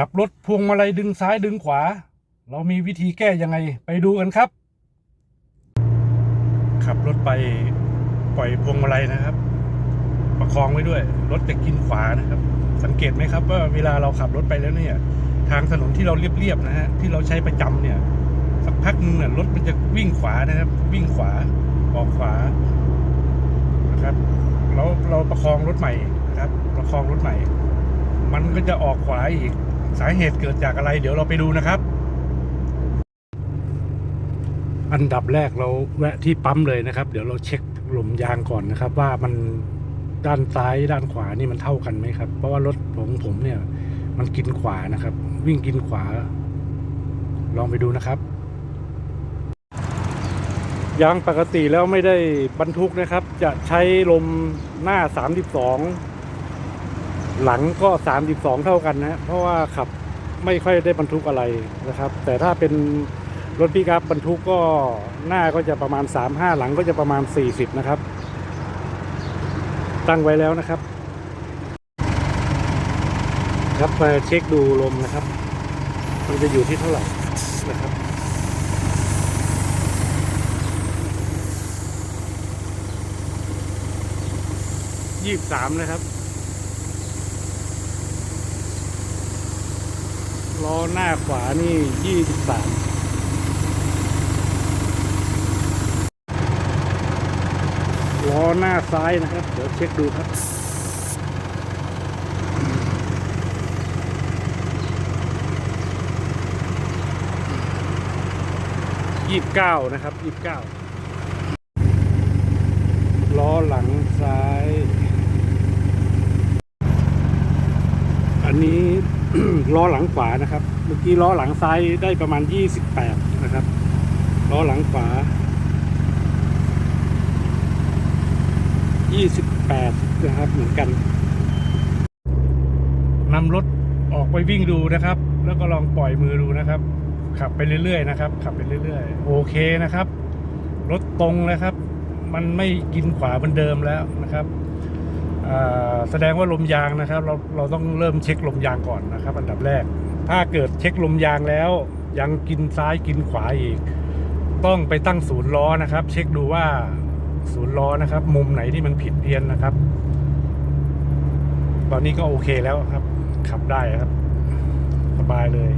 ขับรถพวงมาลัยดึงซ้ายดึงขวา เรามีวิธีแก้ยังไงไปดูกันครับ ขับรถไปปล่อยพวงมาลัยนะครับ ประคองไว้ด้วย รถจะกินขวานะครับ สังเกตไหมครับว่าเวลาเราขับรถไปแล้วเนี่ย ทางถนนที่เราเรียบๆนะฮะที่เราใช้ประจำเนี่ยสักพักนึงเนี่ยรถมันจะวิ่งขวานะครับ วิ่งขวาออกขวานะครับเราเราประคองรถใหม่นะครับ ประคองรถใหม่ มันก็จะออกขวาอีก สาเหตุเกิดจากอะไร เดี๋ยวเราไปดูนะครับ อันดับแรกเราแวะที่ปั๊มเลยนะครับ เดี๋ยวเราเช็คลมยางก่อนนะครับ ว่ามันด้านซ้ายด้านขวานี่มันเท่ากันไหมครับ เพราะว่ารถของผมเนี่ย มันกินขวานะครับ วิ่งกินขวา ลองไปดูนะครับยางปกติแล้วไม่ได้บรรทุกนะครับ จะใช้ลมหน้า 32 หลังก็ 32 เท่ากันนะ เพราะว่าขับไม่ค่อยได้บรรทุกอะไรนะครับ แต่ถ้าเป็นรถปิกอัพบรรทุกก็หน้าก็จะประมาณ 35 หลังก็จะประมาณ 40 นะครับ ตั้งไว้แล้วนะครับ ครับมาเช็คดูลมนะครับ มันจะอยู่ที่เท่าไหร่นะครับยี่สิบสามนะครับ ล้อหน้าขวานี่ยี่สิบสามล้อหน้าซ้ายนะครับ เดี๋ยวเช็คดูครับ ยี่สิบเก้านะครับ ยี่สิบเก้าล้อหลังซ้าย อันนี้ ล้อหลังขวานะครับ เมื่อกี้ล้อหลังซ้ายได้ประมาณยี่สิบแปดนะครับ ล้อหลังขวายี่สิบแปดนะครับเหมือนกันนำรถออกไปวิ่งดูนะครับ แล้วก็ลองปล่อยมือดูนะครับ ขับไปเรื่อยๆนะครับ ขับไปเรื่อยๆ โอเคนะครับ รถตรงนะครับ มันไม่กินขวาเหมือนเดิมแล้วนะครับ แสดงว่าลมยางนะครับ เราเราต้องเริ่มเช็คลมยางก่อนนะครับ อันดับแรก ถ้าเกิดเช็คลมยางแล้วยังกินซ้ายกินขวาอีก ต้องไปตั้งศูนย์ล้อนะครับ เช็คดูว่าศูนย์ล้อนะครับ มุมไหนที่มันผิดเพี้ยนนะครับ ตอนนี้ก็โอเคแล้วครับ ขับได้ครับ สบายเลย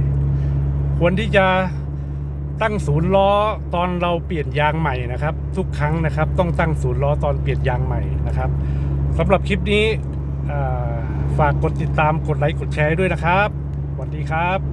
ควรที่จะตั้งศูนย์ล้อตอนเราเปลี่ยนยางใหม่นะครับ ทุกครั้งนะครับ ต้องตั้งศูนย์ล้อตอนเปลี่ยนยางใหม่นะครับ สำหรับคลิปนี้ฝากกดติดตามกดไลค์กดแชร์ด้วยนะครับสวัสดีครับ